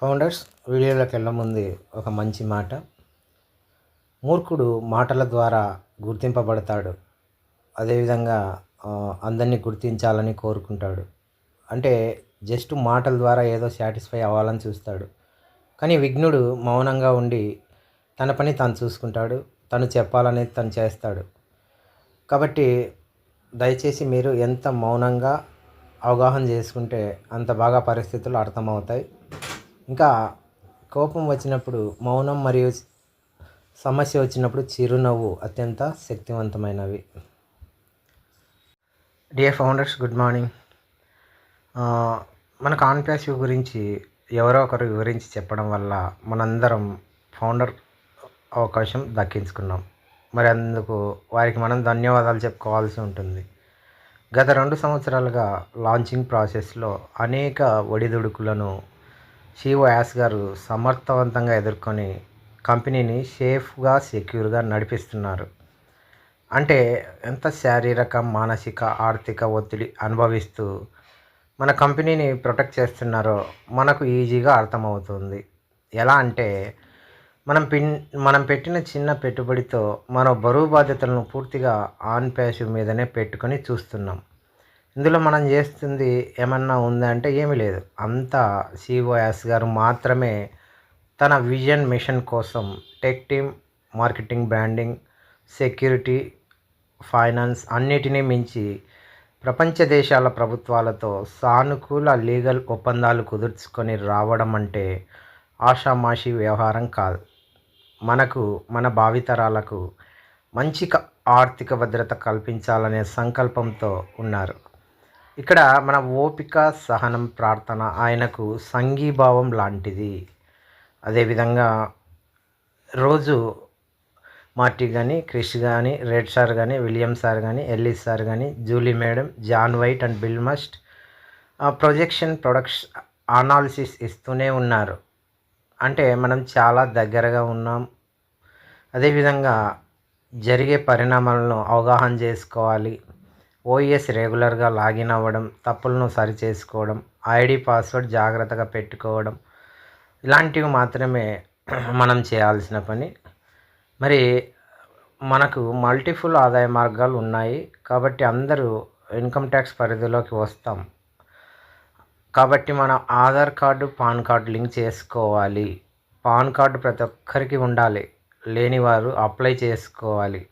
Founders వీడియోలోకి వెళ్ళే ముందు ఒక మంచి మాట. మూర్ఖుడు మాటల ద్వారా గుర్తింపబడతాడు. అదేవిధంగా అందరినీ గుర్తించాలని కోరుకుంటాడు. అంటే జస్ట్ మాటల ద్వారా ఏదో సాటిస్ఫై అవ్వాలని చూస్తాడు. కానీ విఘ్నుడు మౌనంగా ఉండి తన పని తాను చూసుకుంటాడు. తను చెప్పాలనేది తను చేస్తాడు. కాబట్టి దయచేసి మీరు ఎంత మౌనంగా అవగాహన చేసుకుంటే అంత బాగా పరిస్థితులు అర్థమవుతాయి. ఇంకా కోపం వచ్చినప్పుడు మౌనం మరియు సమస్య వచ్చినప్పుడు చిరునవ్వు అత్యంత శక్తివంతమైనవి. డియర్ ఫౌండర్స్ గుడ్ మార్నింగ్ మన కాన్ప్యాసివ్ గురించి ఎవరో ఒకరు వివరించి చెప్పడం వల్ల మనందరం ఫౌండర్ అవకాశం దక్కించుకున్నాం. మరి అందుకు వారికి మనం ధన్యవాదాలు చెప్పుకోవాల్సి ఉంటుంది. గత రెండు సంవత్సరాలుగా లాంచింగ్ ప్రాసెస్లో అనేక ఒడిదుడుకులను షీఓ యాస్ గారు సమర్థవంతంగా ఎదుర్కొని కంపెనీని సేఫ్గా సెక్యూర్గా నడిపిస్తున్నారు. అంటే ఎంత శారీరక మానసిక ఆర్థిక ఒత్తిడి అనుభవిస్తూ మన కంపెనీని ప్రొటెక్ట్ చేస్తున్నారో మనకు ఈజీగా అర్థమవుతుంది. ఎలా అంటే మనం పిన్ మనం పెట్టిన చిన్న పెట్టుబడితో మన బరువు బాధ్యతలను పూర్తిగా ఆన్ ప్యాసివ్ మీదనే పెట్టుకొని చూస్తున్నాం. ఇందులో మనం చేస్తుంది ఏమన్నా ఉందా అంటే ఏమీ లేదు. అంతా సిఓఎస్ గారు మాత్రమే తన విజన్ మిషన్ కోసం tech team marketing branding security finance అన్నిటినీ మించి ప్రపంచ దేశాల ప్రభుత్వాలతో సానుకూల లీగల్ ఒప్పందాలు కుదుర్చుకొని రావడం అంటే ఆషామాషి వ్యవహారం కాదు. మనకు మన భావితరాలకు మంచి ఆర్థిక భద్రత కల్పించాలనే సంకల్పంతో ఉన్నారు. ఇక్కడ మన ఓపిక సహనం ప్రార్థన ఆయనకు సంఘీభావం లాంటిది. అదేవిధంగా రోజు మార్టీ కానీ క్రిష్ కానీ రెడ్ సార్ కానీ విలియం సార్ కానీ ఎల్లి సార్ కానీ Julie madam John White and Bill must projection production analysis ఇస్తూనే ఉన్నారు. అంటే మనం చాలా దగ్గరగా ఉన్నాం. అదేవిధంగా జరిగే పరిణామాలను అవగాహన చేసుకోవాలి. ఓఎస్ రెగ్యులర్గా లాగిన్ అవ్వడం తప్పులను సరి చేసుకోవడం ఐడి పాస్వర్డ్ జాగ్రత్తగా పెట్టుకోవడం ఇలాంటివి మాత్రమే మనం చేయాల్సిన పని. మరి మనకు మల్టిపుల్ ఆదాయ మార్గాలు ఉన్నాయి కాబట్టి అందరూ ఇన్కమ్ ట్యాక్స్ పరిధిలోకి వస్తాం. కాబట్టి మన Aadhaar card PAN card link చేసుకోవాలి. పాన్ కార్డు ప్రతి ఒక్కరికి ఉండాలి. లేనివారు అప్లై చేసుకోవాలి.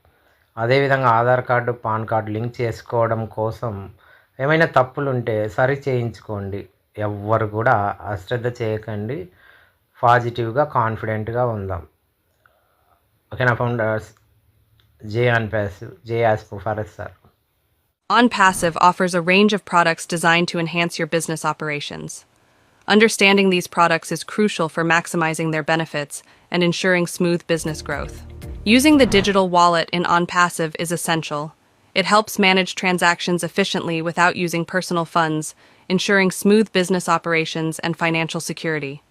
అదేవిధంగా Aadhaar card PAN card link చేసుకోవడం కోసం ఏమైనా తప్పులు ఉంటే సరి చేయించుకోండి ఎవ్వరు కూడా అశ్రద్ధ చేయకండి పాజిటివ్గా కాన్ఫిడెంట్గా ఉందాం ఓకేనా founders J on passive J as forest sir On Passive offers a range of products designed to enhance your business operations. Understanding these products is crucial for maximizing their benefits and ensuring smooth business growth. Using the digital wallet in OnPassive is essential. It helps manage transactions efficiently without using personal funds, ensuring smooth business operations and financial security.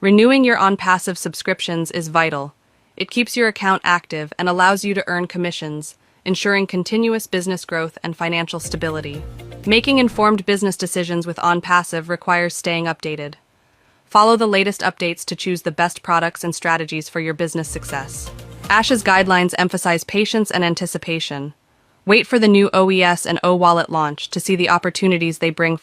Renewing your OnPassive subscriptions is vital. It keeps your account active and allows you to earn commissions, ensuring continuous business growth and financial stability. Making informed business decisions with OnPassive requires staying updated. Follow the latest updates to choose the best products and strategies for your business success. Ash's guidelines emphasize patience and anticipation. Wait for the new OES and O Wallet launch to see the opportunities they bring